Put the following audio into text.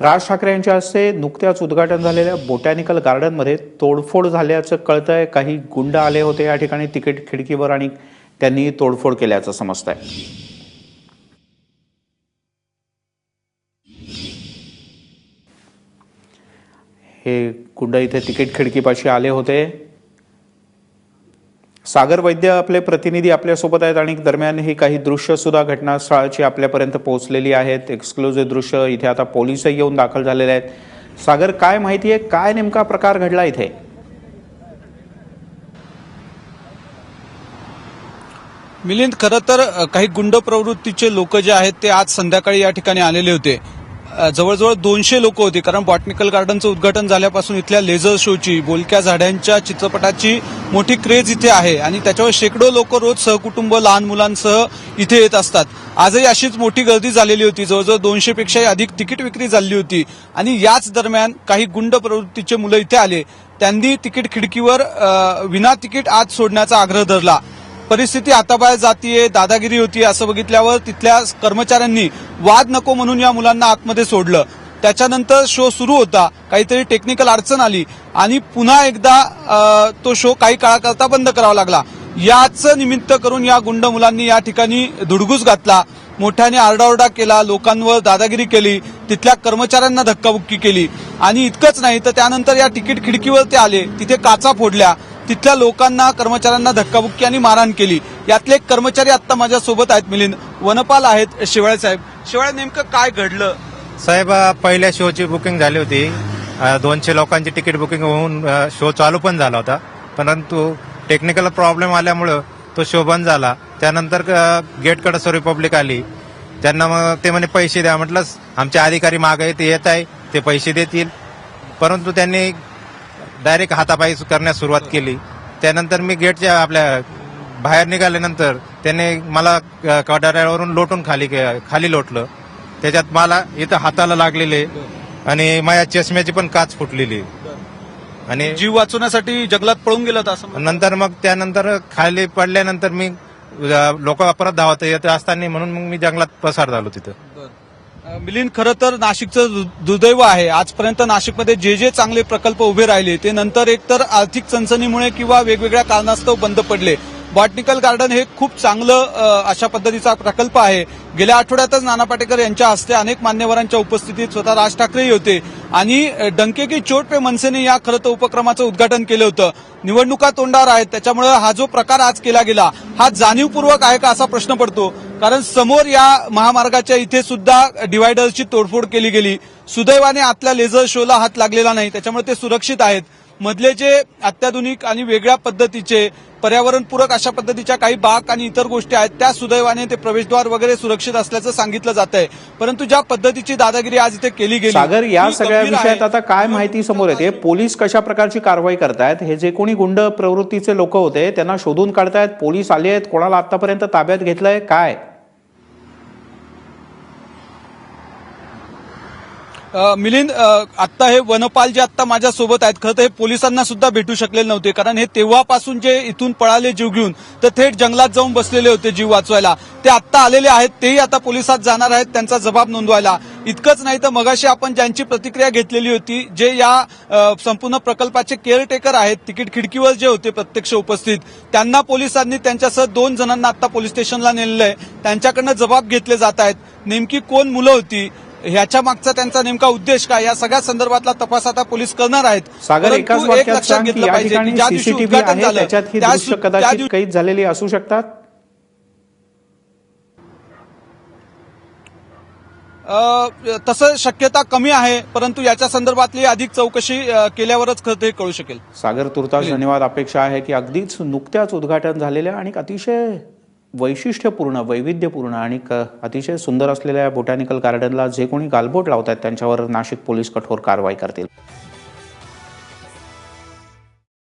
राज ठाकरे यांच्या हस्ते नुकत्याच उद्घाटन झालेल्या बोटॅनिकल गार्डनमध्ये तोडफोड झाल्याचं कळतंय. काही गुंड आले होते या ठिकाणी तिकीट खिडकीवर आणि त्यांनी तोडफोड केल्याचं समजतंय. हे गुंड इथे तिकीट खिडकीपाशी आले होते. सागर वैद्य आपले प्रतिनिधी आपल्यासोबत आहेत आणि दरम्यान ही काही दृश्य सुद्धा घटनास्थळाची आपल्यापर्यंत पोहोचलेली आहेत. एक्सक्लुझिव्ह दृश्य इथे आता पोलिसही येऊन दाखल झालेले आहेत. सागर काय माहिती आहे? काय नेमका प्रकार घडला इथे? मिलिंद खरं तर काही गुंड प्रवृत्तीचे लोक जे आहेत ते आज संध्याकाळी या ठिकाणी आलेले होते. जवळजवळ दोनशे लोक होती. कारण बॉटनिकल गार्डनचं उद्घाटन झाल्यापासून इथल्या लेझर शोची बोलक्या झाडांच्या चित्रपटाची मोठी क्रेज इथे आहे. आणि त्याच्यावर शेकडो लोक रोज सहकुटुंब लहान मुलांसह इथे येत असतात. आजही अशीच मोठी गर्दी झालेली होती. जवळजवळ दोनशे पेक्षाही अधिक तिकीट विक्री झाली होती. आणि याच दरम्यान काही गुंड प्रवृत्तीचे मुलं इथे आले. त्यांनी तिकीट खिडकीवर विना तिकीट आत सोडण्याचा आग्रह धरला. परिस्थिती हाताबाहेर जातीये दादागिरी होती असं बघितल्यावर तिथल्या कर्मचाऱ्यांनी वाद नको म्हणून या मुलांना आतमध्ये सोडलं. त्याच्यानंतर शो सुरू होता. काहीतरी टेक्निकल अडचण आली आणि पुन्हा एकदा तो शो काही काळाकरता बंद करावा लागला. याच निमित्त करून या गुंड मुलांनी या ठिकाणी धुडगूस घातला. मोठ्याने आरडाओरडा केला लोकांवर दादागिरी केली तिथल्या कर्मचाऱ्यांना धक्काबुक्की केली. आणि इतकंच नाही तर त्यानंतर या तिकीट खिडकीवर ते आले. तिथे काचा फोडल्या. तिथल्या लोकांना कर्मचाऱ्यांना धक्काबुक्की आणि मारहाण केली. यातले एक कर्मचारी आता माझ्या सोबत आहेत मिलिंद. वनपाल आहेत शिवाळे साहेब. शिवाळे नेमकं काय घडलं? साहेब पहिल्या शोची बुकिंग झाली होती. दोनशे लोकांची तिकीट बुकिंग होऊन शो चालू पण झाला होता. परंतु टेक्निकल प्रॉब्लेम आल्यामुळं तो शो बंद झाला. त्यानंतर गेटकडे सर्व रिपब्लिक आली. त्यांना मग ते म्हणे पैसे द्या. म्हटलं आमचे अधिकारी मागे ते येत आहे. ते पैसे देतील. परंतु त्यांनी डायरेक्ट हातापायी करण्यास सुरुवात केली. त्यानंतर मी गेटच्या आपल्या बाहेर निघाल्यानंतर त्याने मला कडाऱ्यावरून लोटून खाली खाली लोटलं. त्याच्यात मला इथं हाताला लागलेले आणि माझ्या चष्म्याची पण काच फुटलेली. आणि जीव वाचवण्यासाठी जंगलात पळून गेला होता असं. नंतर मग त्यानंतर खाली पडल्यानंतर मी लोक परत धावत येत असताना म्हणून मग मी जंगलात पसार झालो तिथं. मिलिंद खरं तर नाशिकचं दु- दुर्दैव आहे. आजपर्यंत नाशिकमध्ये जे जे चांगले प्रकल्प उभे राहिले ते नंतर एकतर आर्थिक चणचणीमुळे किंवा वेगवेगळ्या कारणास्तव बंद पडले. बॉटनिकल गार्डन हे खूप चांगलं अशा पद्धतीचा प्रकल्प आहे. गेल्या आठवड्यातच नाना पाटेकर यांच्या हस्ते अनेक मान्यवरांच्या उपस्थितीत स्वतः राज ठाकरेही होते. आणि डंके की चोट पे मनसेने या खरं तर उपक्रमाचं उद्घाटन केलं होतं. निवडणुका तोंडावर आहेत त्याच्यामुळे हा जो प्रकार आज केला गेला हा जाणीवपूर्वक आहे का असा प्रश्न पडतो? कारण समोर या महामार्गाच्या इथे सुद्धा डिव्हायडर्सची तोडफोड केली गेली. सुदैवाने आतल्या लेझर शोला हात लागलेला नाही त्याच्यामुळे ते सुरक्षित आहेत. मधले जे अत्याधुनिक आणि वेगळ्या पद्धतीचे पर्यावरणपूरक अशा पद्धतीच्या काही बाग आणि इतर गोष्टी आहेत त्या सुदैवाने ते प्रवेशद्वार वगैरे सुरक्षित असल्याचं सांगितलं जात आहे परंतु ज्या पद्धतीची दादागिरी आज इथे केली गेली सागर या सगळ्या विषयात. आता काय माहिती समोर येते? पोलीस कशा प्रकारची कारवाई करतायत? हे जे कोणी गुंड प्रवृत्तीचे लोक होते त्यांना शोधून काढतायत? पोलीस आले आहेत कोणाला आतापर्यंत ताब्यात घेतलंय? काय? मिलिंद आत्ता हे वनपाल जे आत्ता माझ्यासोबत आहेत खरं तर हे पोलिसांना सुद्धा भेटू शकलेले नव्हते. कारण हे तेव्हापासून जे इथून पळाले जीव घेऊन तर थेट जंगलात जाऊन बसलेले होते जीव वाचवायला. ते आत्ता आलेले आहेत तेही आता पोलिसात जाणार आहेत त्यांचा जबाब नोंदवायला. इतकंच नाही तर मगाशी आपण ज्यांची प्रतिक्रिया घेतलेली होती जे या संपूर्ण प्रकल्पाचे केअरटेकर आहेत तिकीट खिडकीवर जे होते प्रत्यक्ष उपस्थित त्यांना पोलिसांनी त्यांच्यासह दोन जणांना आता पोलीस स्टेशनला नेलेलं आहे. त्यांच्याकडनं जबाब घेतले जात आहेत. नेमकी कोण मुलं होती? ह्याच्या मागचा त्यांचा नेमका उद्देश काय? या सगळ्या संदर्भातला तपास आता पोलीस करणार आहेत. सागर एकाच एक लक्षात घेतलं पाहिजे ज्या दिवशी उद्घाटन झालं त्या कैद झालेली असू शकतात? अ, तसं शक्यता कमी आहे परंतु याच्या संदर्भातली अधिक चौकशी केल्यावरच खरं ते कळू शकेल. सागर तुर्तास धन्यवाद. अपेक्षा आहे की अगदीच नुकत्याच उद्घाटन झालेल्या आणि अतिशय वैशिष्ट्यपूर्ण वैविध्यपूर्ण आणि क- अतिशय सुंदर असलेल्या बोटॅनिकल गार्डनला जे कोणी गालबोट लावत आहेत त्यांच्यावर नाशिक पोलीस कठोर कारवाई करतील.